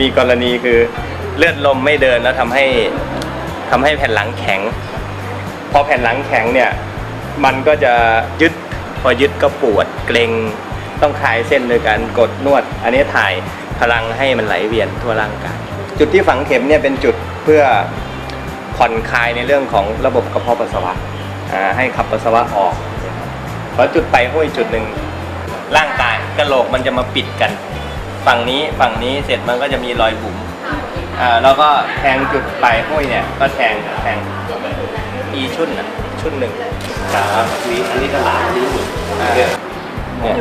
มีกรณีคือเลือดลมไม่เดินแล้วทำให้ทำให้แผ่นหลังแข็ง พอแผ่นหลังแข็งเนี่ย มันก็จะยึด พอยึดก็ปวดเกรงต้องคลายเส้นโดยการกดนวด อันนี้ถ่ายพลังให้มันไหลเวียนทั่วร่างกาย จุดที่ฝังเข็มเนี่ยเป็นจุดเพื่อผ่อนคลายในเรื่องของระบบกระเพาะปัสสาวะให้ขับปัสสาวะออกเพราะจุดไปห้วยจุดหนึ่งร่างกายกระโหลกมันจะมาปิดกัน ฝั่งนี้ฝั่งนี้เสร็จมันก็จะมีรอยบุ๋มอ่าแล้วก็แทงจุดปลายห้วยเนี่ย ก็แทงแทงอีชุดน่ะชุดหนึ่งครับนี้อันนี้ก็หลานิ้วเนี่ยเนี่ย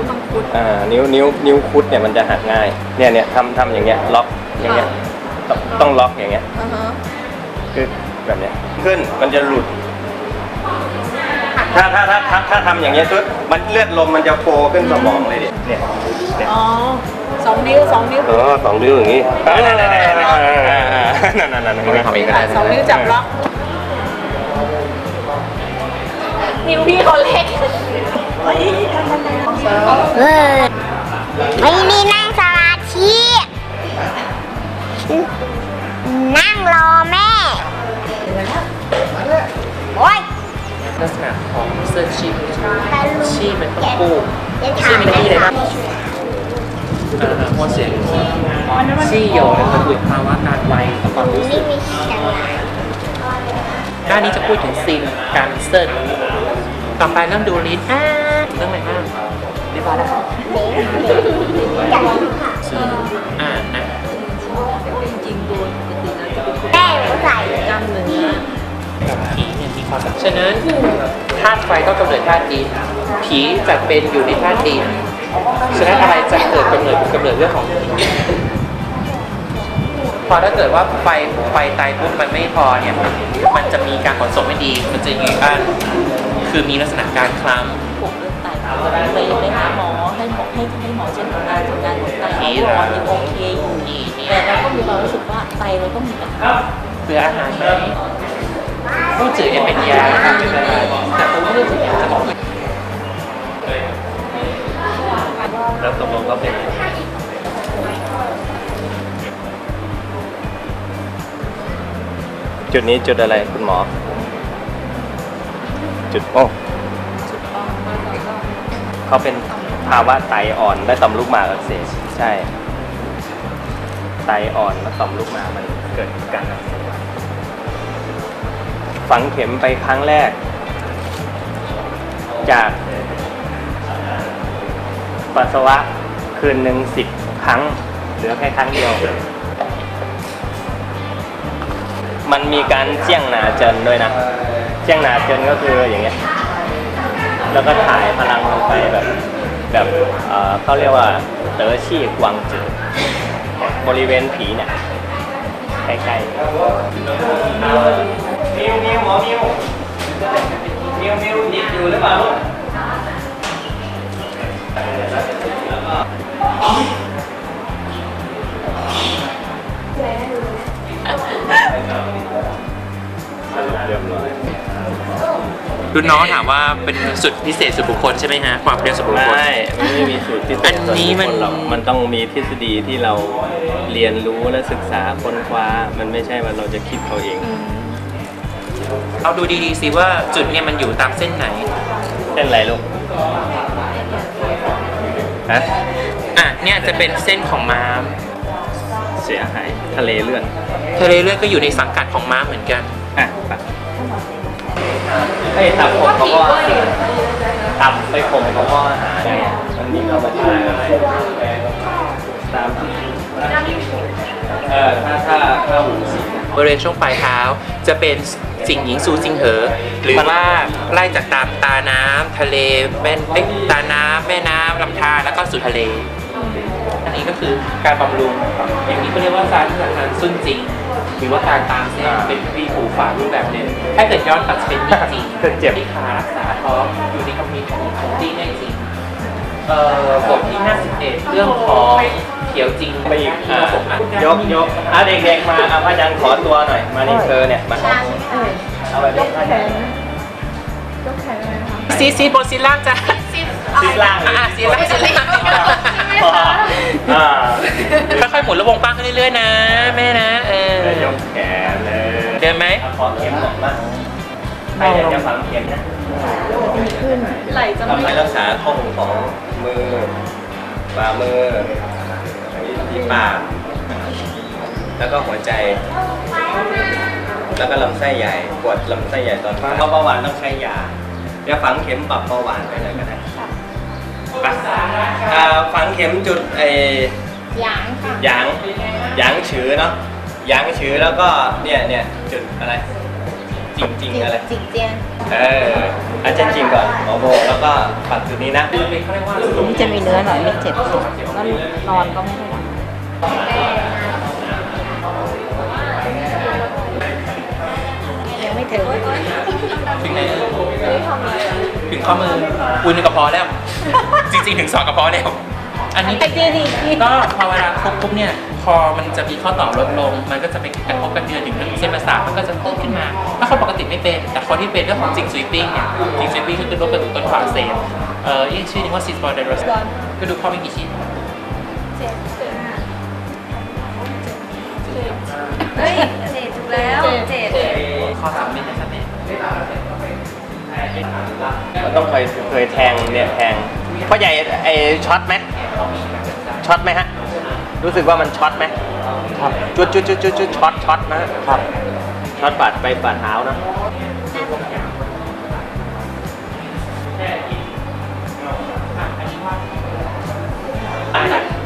อ่านิ้วนิ้วนิ้วคุดเนี่ยมันจะหักง่าย เนี่ยเนี่ยทำทำอย่างเงี้ยล็อกอย่างเงี้ยต้องต้องล็อกอย่างเงี้ยอือฮะคือแบบเนี้ยขึ้นมันจะหลุด ถ้าถ้าถ้าถ้าถ้าทำอย่างเงี้ยปุ๊บมันเลือดลมมันจะโฟขึ้นสมองเลยดิเนี่ยเนี่ยอ๋อสองนิ้วสองนิ้วอ๋อสองนิ้วอย่างนี้นั่นนั่นนั่นนั่นนั่นนั่นนั่นไม่ทำเองก็ได้นะสองนิ้วจับล็อกนิ้วพี่เขาเล็กเออไม่ ตาลุงชีพมันต้องกู้จะชีถามพมันมีอะไรบ้างอ่าหัวเสียงชี่โยนกระตุ้นภาวะการไวต่อความรู้สึกด้านนี้จะพูดถึงซินการเซิร์ต่อไปเริ่มดูลิ้นอ่าเรื่องอะไรบ้างเรียบร้อยแล้วค่ะอ่านะจริงๆดูปกตินะจะเป็นคนแม่หนูใส่กล้ามเนื้อผีเนี่ยมีความสำคัญฉะนั้น ธาตุไฟก็กำเนิดธาตุดินผีจัดเป็นอยู่ในธาตุดินฉะนั้นอะไรจะเกิดกำเนิดกำเนิดเรื่องของผีพอถ้าเกิดว่าไฟไฟตายปุ๊บมันไม่พอเนี่ยมันจะมีการขนส่งไม่ดี มันจะยืดอั้นคือมีลักษณะการคล้ำผมเลือดไตไปไปหาหมอให้หมอให้ให้หมอเช็คผลการตรวจการของไตหมอยังโอเคอยู่นี่นี่แต่เราก็มีความรู้สึกว่าไตเราต้องมีปัญหาเพื่ออาหารไหม ผู้จืดเนี่ยเป็นยาแต่ผมไม่ได้ถึงยาจะบอกแล้วตกลงก็เป็นจุดนี้จุดอะไรคุณหมอ จุดโอ้เขาเป็นภาวะไตอ่อนและต่อมลูกหมากอักเสบใช่ ไตอ่อนและต่อมลูกหมากมันเกิดการอักเสบ ฝังเข็มไปครั้งแรก จากปัสสาวะคืนหนึ่งสิบครั้ง เหลือแค่ครั้งเดียว มันมีการเจียงหนาเจินด้วยนะ เจียงหนาเจินก็คืออย่างเงี้ย แล้วก็ถ่ายพลังลงไปแบบแบบเเขาเรียกว่าเต๋อชี่กวางจืดบริเวณผีเนี่ยใกล้ๆ มิวมิวหมอมิวมิวมิวดิดอยู่หรือเปล่าลูกรุ่นน้องถามว่าเป็นสุดพิเศษสุดบุคคลใช่ไหมฮะความเรียนสุดบุคคล ไม่ไม่มีสูตรที่อันนี้มันหรอกมันต้องมีทฤษฎีที่เราเรียนรู้และศึกษาค้นคว้า มันไม่ใช่ว่าเราจะคิดเอาเอง เอาดูดีๆสิว่าจุดเนี่ยมันอยู่ตามเส้นไหน เส้นอะไรลูกฮะอะเนี่ยจะเป็นเส้นของม้ามเสียหายทะเลเลื่อนทะเลเลือดก็อยู่ในสังกัดของม้ามเหมือนกันอะไปไอ้ยตับผมเขาก็ตับไปผมเขาก็หาไงมันมีเข้ามาช่วยอะไรตามเออถ้าถ้าถ้าหูสี บริเวณช่วงปลายเท้า จะเป็นสิงหญิงซูจิงเหอ หรือว่าไล่จากตามตาน้ำทะเลแม่เอ้ยตาน้ำแม่น้ำลำธารแล้วก็สู่ทะเล อันนี้ก็คือการบำรุง อย่างนี้ก็เรียกว่าการทางซุ่นจริงหรือว่าการตามเส้นเป็นวีผูฝารูปแบบหนึงถ้าเกิดย้อนกลับจะเป็นมีจริงเจ็บที่ขารักษาท้องอยู่ในคำพีร์ของของจีนได้จริงเอ่อบทที่51เรื่องของเขียวจริงไปอีกที่อะผสมอัดยกยกอะเด็กๆมาอะพระอาจารย์ขอตัวหน่อย มานี่เธอเนี่ย มาเอาแบบนี้พระอาจารย์ซีดซีดบนซีดล่างจ้ะซีดล่างอะซีดล่างซีดล่างอ่าค่อยๆหมุนระวงป้างขึ้นเรื่อยๆนะ แม่นะเออแล้วยกแขนเลยเดินไหมขอเข็มหน่อยมาใครอยากจะฝังเข็มนะไหลจะทำให้รักษาท่องของมือฝ่ามือ ที่ปากแล้วก็หัวใจ แล้วก็ลำไส้ใหญ่ปวดลำไส้ใหญ่ตอนเพราะเบาหวานต้องใช้ยาเดี๋ยวฝังเข็มปรับเบาหวานไปเลยก็ได้ไปอ่าฝังเข็มจุดไอ้หยางค่ะหยางหยางฉือเนาะหยางฉือแล้วก็เนี่ยเนี่ยจุดอะไรจริงจริงๆอะไรจิกเจียนเอออาจารย์จริงก่อนหมอโบแล้วก็ปักจุดนี้นะตรงนี้จะมีเนื้อหน่อยไม่เจ็บแล้วนอนก็ไม่ได้ ยังไม่ถึงถึงไหนถึงข้อมืออุ้ยหนึ่งกระเพาะแล้ว จริงๆ ถึงสองกระเพาะแล้ว อันนี้ไอ้นี่นี่ก็พอเวลาครบปุ๊บเนี่ยพอมันจะมีข้อต่อลดลง มันก็จะไปกระทบกระเทือนถึงเส้นประสาทมันก็จะตื้นขึ้นมา ถ้าคนปกติไม่เป็น แต่คนที่เป็นเรื่องของจิงซุยปิ้งเนี่ยจิงซุยปิ้งคือโรคกระดูกต้นขาอักเสบเอ่อยี่ชื่อนี้ว่าซิสบอลเดอร์สกระดูกข้อมีกี่ชิ้น เฮ้ยเจ็ดถูกแล้วเจ็ดข้อสามเมตรนะครับเนี่ยมันต้องเคยเคยแทงเนี่ยแทงพ่อใหญ่ไอช็อตไหมช็อตไหมฮะ รู้สึกว่ามันช็อตไหมครับจุดจุดจุดจุดจุดช็อตช็อตนะครับช็อตบาดไปบาดเท้านะ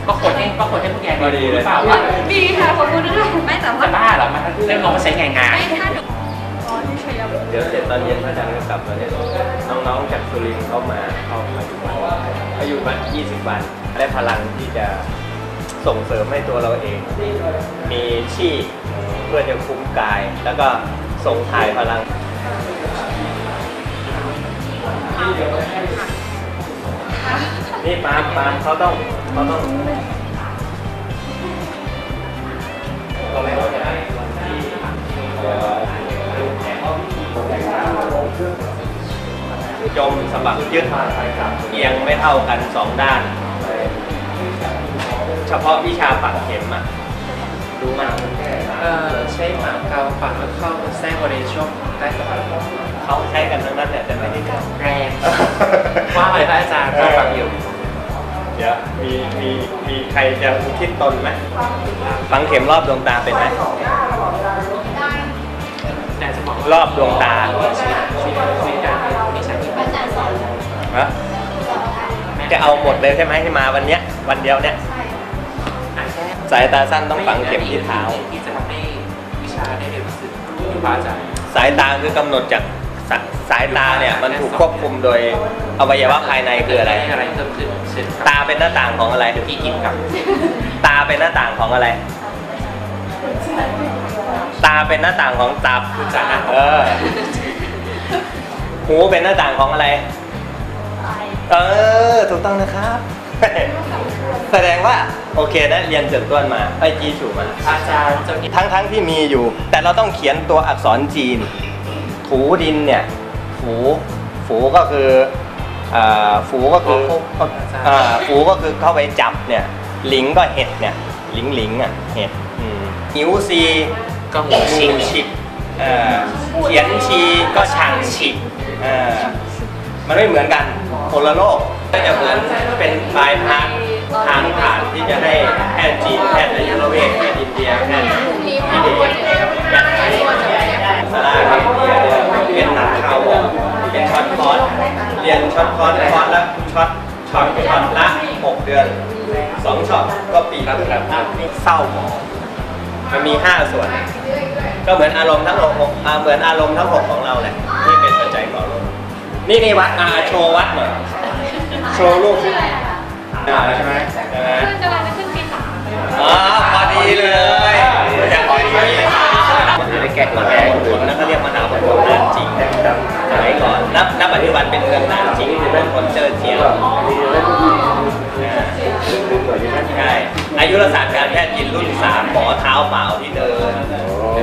ก็คนให้ก็คนให้พวกแกก็ดีเลย เปล่าว่าดีค่ะขอบคุณนะคะไม่แต่ว่าจะบ้าเหรอมันเริ่มลองมาใช้งานงาน ไม่ถ้าดูเดี๋ยวเสร็จตอนเย็นพระอาจารย์ก็กลับมาเนี่ยน้องๆจากสุรินทร์เขามาเขามาอยู่บ้านเขาอยู่มา20 วันได้พลังที่จะส่งเสริมให้ตัวเราเอง มีชีพเพื่อจะคุ้มกาย แล้วก็ส่งถ่ายพลัง นี่ปาล์มปาล์มเขาต้องเขาต้องก็ไม่รู้จะได้วันที่จมสะบักยึดเอียงไม่เท่ากันสองด้าน เฉพาะวิชาปักเข็มอะรู้มั้ยเออใช้หมากาวปากแล้วเข้าแทรกบริเวณช่วงใต้สะพานเขาใช้กันทั้งนั้นเนี่ยแต่ไม่ได้กันแรงว่าอะไรพระอาจารย์ก็ฟังอยู่ เดี๋ยวมีมีมีใครจะอุทิศตนไหมฝังเข็มรอบดวงตาเป็นไหมแต่จะบอกว่ารอบดวงตาชีวิตชีวิตชีวิตการมีชาติที่ฮะจะเอาหมดเลยใช่ไหมที่มาวันเนี้ย วันเดียวเนี่ยอะแค่สายตาสั้นต้องฝังเข็มที่เท้าที่จะทำให้วิชาได้เร็วที่สุดคือพระอาจารย์สายตาคือกำหนดจาก สาสายตาเนี่ยมันถูกควบคุมโดยอวัยวะภายในคืออะไร อะไรเพิ่มขึ้นเช่นตาเป็นหน้าต่างของอะไรที่กินกับ ตาเป็นหน้าต่างของอะไร ตาเป็นหน้าต่างของตับคือจานะเออหูเป็นหน้าต่างของอะไร เออ ถูกต้องนะครับ แสดงว่าโอเคนะเรียนเจิดต้วนมาไอ้จีฉูมา อาจารย์จะมีทั้งทั้งที่มีอยู่ แต่เราต้องเขียนตัวอักษรจีน ถูดินเนี่ย ฝูฝูก็คืออ่าฝูก็คืออ่าฝูก็คือเข้าไปจับเนี่ยหลิงก็เห็ดเนี่ยหลิงหลิงอะเห็ดอืมหิวซีก็หมูชิงฉิกเอ่อเขียนชีก็ช่างฉิกเอ่อมันไม่เหมือนกันคนละโลกก็จะเหมือนเป็นปลายทางทางผ่านที่จะให้แพทย์จีนแพทย์อายุรเวทแพทย์อินเดียแพทย์อินเดียแพทย์ไทยาวบอกเป็นช็อตคอร์สเรียนช็อตคอร์สคอร์สละช็อตช็อตช็อตละหกเดือนสองช็อตก็ปีครึ่งเศร้าหมอมันมี 5 ส่วน ก็เหมือนอารมณ์ทั้งหกหกอ่าเหมือนอารมณ์ทั้งหกของเราแหละที่เป็นปัจจัยต่อลมนี่นี่วัดอ่าโชว์วัดหน่อยโชว์รูปอ่าใช่ไหมใช่ไหมอ๋อพอดีเลยอย่างพอดีแกะมาแกะคนนั้นก็ นับนับปัจจุบันเป็นเมืองนานจริงเป็นคนเจอเทียนใช่อายุรศาสตร์การแพทย์จีนรุ่นสามหมอเท้าเปล่าที่เดิน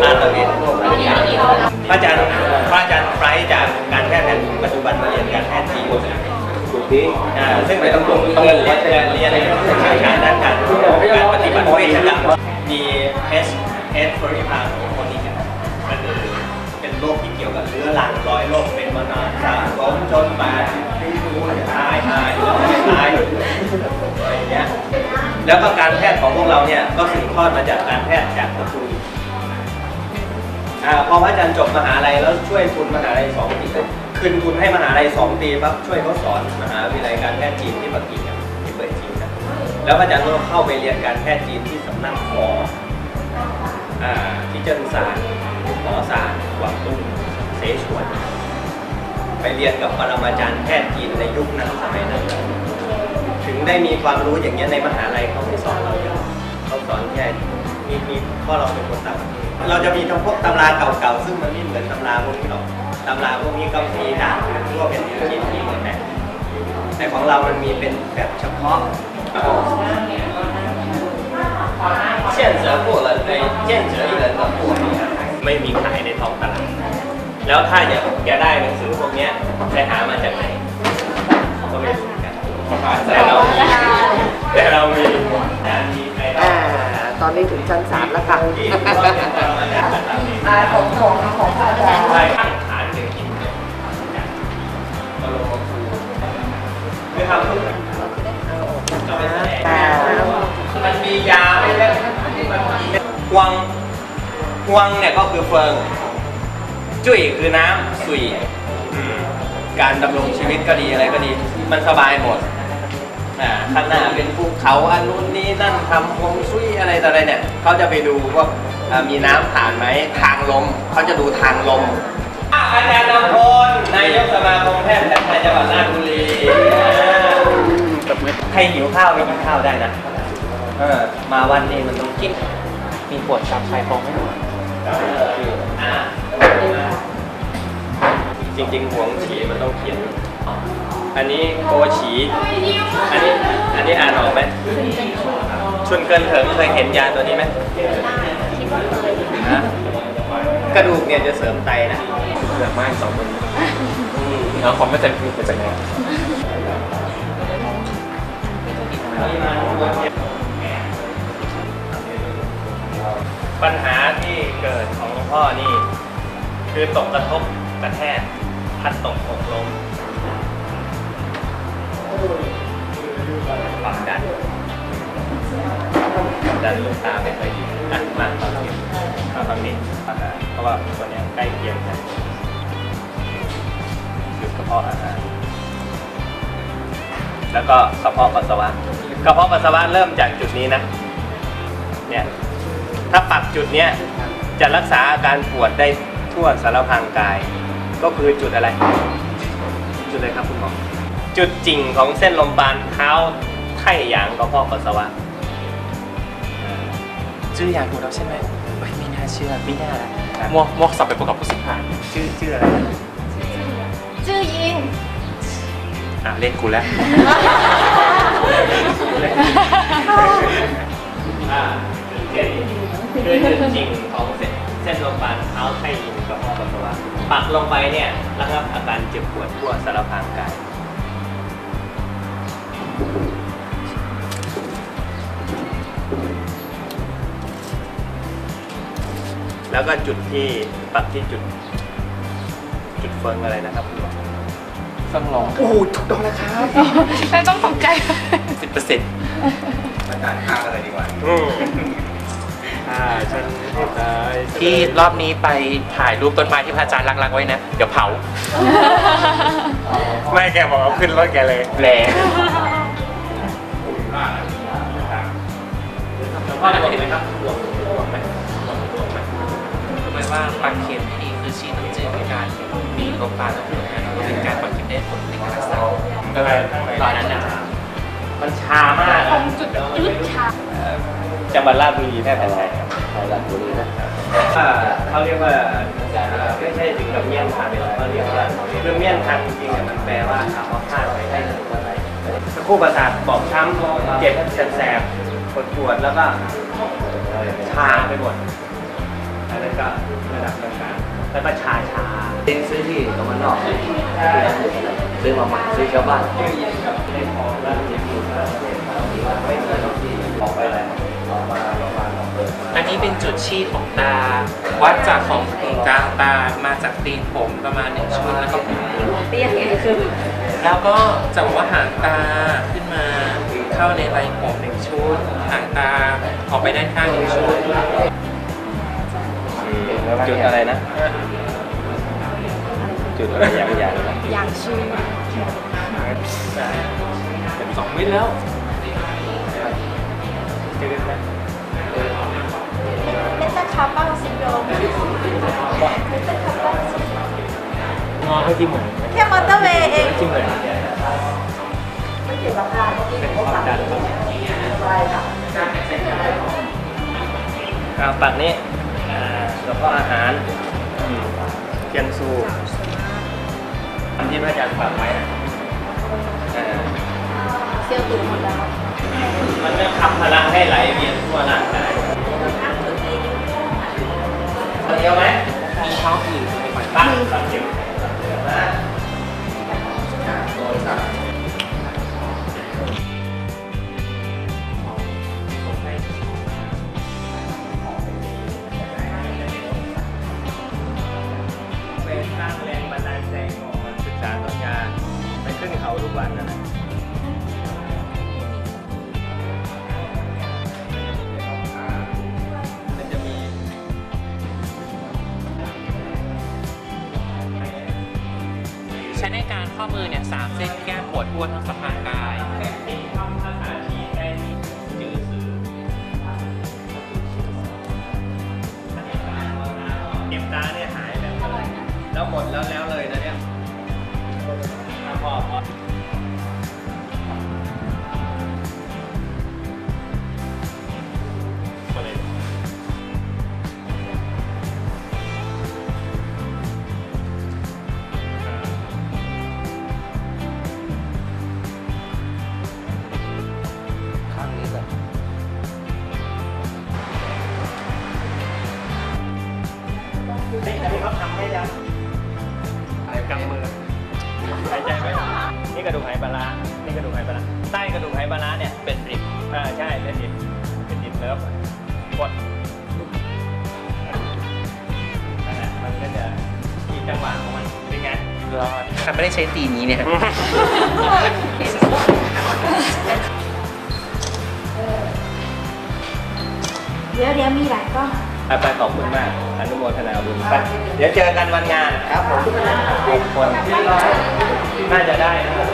ลาดตะเวนพระอาจารย์พระอาจารย์ไฟร์จากการแพทย์แผนปัจจุบันมาเรียนการแพทย์จีนอ่ซึ่งเป็นตำรวจตำรวจเรียนเรียนเชี่ยวชาญด้านการการปฏิบัติเวชกรรมมี H H ฟริพาของคนนี้กันก็คือเป็นโรคที่เกี่ยวกับเรื้อรังร้อยโรค สะสมจนมาตายตายไม่ตายอะไรอย่างเงี้ยแล้วก็การแพทย์ของพวกเราเนี่ยก็สืบทอดมาจากการแพทย์จากตระกูอ่าพอพระอาจารย์จบมหาลัยแล้วช่วยทุนมหาลัยสองปีคืนทุนให้มหาลัยสองปีปั๊บช่วยเขาสอนมหาวิทยาลัยการแพทย์จีนที่ปักกิ่งที่เปิดจีนนะแล้วพระอาจารย์ก็เข้าไปเรียนการแพทย์จีนที่สำนักหมออ่าที่เจิ้นซานหมอซานกวางตุ้งเสฉวน ไปเรียนกับปรมาจารย์แพทย์จีนในยุคนั้นสมัยนั้น ถึงได้มีความรู้อย่างเงี้ยในมหาลัยเขาไม่สอนเราเยอะเขาสอนแค่มีมีเพราะเราเป็นคนต่างประเทศเราจะมีทั้งพวกตำราเก่าๆซึ่งมันไม่เหมือนตำราพวกนี้หรอกตำราพวกนี้ก็มีด่านที่ว่าเป็นจีนที่เหมือนแบบแต่ของเรามันมีเป็นแบบเฉพาะเช่นเสือพวกเราในเช่นเสืออีกแล้วก็พวกนี้ไม่มีขายในท้องตลาดแล้วถ้าอยาก จะได้หนังสือพวกเนี้ยไปหามาจากไหน ก็ไม่รู้เหมือนกันแต่เรามีแต่เรามีมีใครอ่าตอนนี้ถึงชั้นสามแล้วค่ะที่ว่าเป็นปรมาจารย์ต่างๆอ่าของของของพระอาจารย์ใช่ข้างฐานหนึ่งกินก็ลงมาคูไม่ทำทุกอย่างก็ไม่แสดงมันมียาไม่เล่นฮวงฮวงเนี่ยก็คือเฟิง จุ้ยคือน้ำ สุยอืมการดำรงชีวิตก็ดีอะไรก็ดี มันสบายหมดอ่าข้างหน้าเป็นภูเขาอันนู้นนี่นั่นทำฮวงซุยอะไรต่ออะไรเนี่ยเขาจะไปดูว่าอ่ามีน้ำผ่านไหมทางลมเขาจะดูทางลมอาจารย์นำพลนายกสมาคมแพทย์แผนไทยจังหวัดราชบุรีใครหิวข้าวไม่กินข้าวได้นะเออมาวันนี้มันต้องกิน มีปวดตับชายโครงไหมอ่า จริงๆหวงฉีมันต้องเขียน อันนี้โกฉี อันนี้ อันนี้อ่านออกไหมชุนเกินเถิงเคยเห็นยาตัวนี้ไหมฮะกระดูกเนี่ยจะเสริมไตนะเหลือมากสองคนเอาความไม่ใจคือมาจากไหนปัญหาที่เกิดของหลวงพ่อนี่ คือตกกระทบกระแทก พัดตกหกลมความดันความดันลูกตาไม่ค่อยดีอะมาตอนนี้มาตอนนี้เพราะว่าตัวเนี้ยใกล้เคียงกันคือกระเพาะอาหารแล้วก็กระเพาะปัสสาวะกระเพาะปัสสาวะเริ่มจากจุดนี้นะเนี่ยถ้าปรับจุดเนี้ยจะรักษาอาการปวดได้ทั่วสารพางกาย ก็คือจุดอะไร จุดอะไรครับคุณหมอจุดจริงของเส้นลมปานเท้าไข่หยางกระเพาะปัสสาวะชื่อยาถูกแล้วใช่ไหมไม่ไม่น่าเชื่อไม่น่าละครับมวกมวกสับไปประกอบผู้สิทธิ์ผ่านชื่อชื่ออะไรนะชื่อยิงอะเล่นกูแล้วอ่าคือจุดจริงของเส้นเส้นลมปานเท้าไข่หยางกระเพาะปัสสาวะ ปักลงไปเนี่ยระงับอาการเจ็บปวดทั่วสารพรางกายแล้วก็จุดที่ปักที่จุด จุดเฟิงอะไรนะครับคุณหมอฟังลองโอ้ถูกต้องแล้วครับไม่ต้องตกใจสิบเปอร์เซ็นต์อาจารย์ข้ามอะไรดีกว่า อ่าฉันไม่ตายที่รอบนี้ไปถ่ายรูปต้นไม้ที่พระอาจารย์รักๆไว้นะ เดี๋ยวเผา ไม่แกบอกเอาขึ้นรถแกเลยแรงแล้วพ่อได้เห็นไหมครับหลวงหลวงไหมรู้ไหมว่าปักเข็มที่ดีคือชีน้ำจืดในการมีลมปราณและผิวหนังรวมถึงการปักเข็มได้ผลในการรักษาอะไรตอนนั้นนะมันชามากอะจุดยืดชาจังหวัดราชบุรีแพทย์แผน ไทยราชบุรีนะเขาเรียกว่าไม่ใช่ถึงกับเมี่ยนทางเขาเรียกว่าคือเมี่ยนทางจริงๆเนี่ยมันแปลว่าถามว่าพลาดไปได้หรืออะไรคู่ประสาทบอบช้ำเจ็บแสบปวดปวดแล้วก็ชาไปหมดอันนั้นก็ระดับกลางๆแล้วก็ชาชาเองซื้อที่ตรงนั้นนอกซื้อมาใหม่ซื้อชาวบ้าน นนี้เป็นจุดชี้ของตา วัดจากของถึงกลางตามาจากตีนผมประมาณหนึ่งชุดแล้วก็ผมเตี้ยไงคือแล้วก็จากว่าหางตาขึ้นมาเข้าในไรผมหนึ่งชุดหางตาออกไปด้านข้างหนึ่งชุดจุดอะไรนะ จุดอะไรอย่างอย่างนะอย่างชื่อเป็นสองมิตรแล้ว ให้ที่เหมือนแค่มอเตอร์เวย์เองที่เหมือนไม่เกี่ยวกับการที่เป็นเขาความสั่งดันใช่ค่ะเอาปากนี้อ่าแล้วก็อาหารอืมเทียนซูอันที่พระอาจารย์ฝากไว้นะอ่าเซี่ยวตูดหมดแล้ว มันจะทำพลังให้ไหลเวียนทั่วร่างกายเอาเดียวไหมมีช่องอื่นไหมก่อน ก้ปวดทั่วทั้งสะพานกายทำภาษาจีนได้นี่จื้อสื่อเก็บตาเนี่ยหายแบบแล้วหมดแล้วแล้วเลยนะเนี่ยอะพอพอพอ รอดถ้าไม่ได้ใช้ตีนนี้เนี่ยเดี๋ยวเดี๋ยวมีหลายกล้องไปไปขอบคุณมาก อนุโมทนาบุญไปเดี๋ยวเจอกันวันงานครับผมหกคนน่าจะได้นะ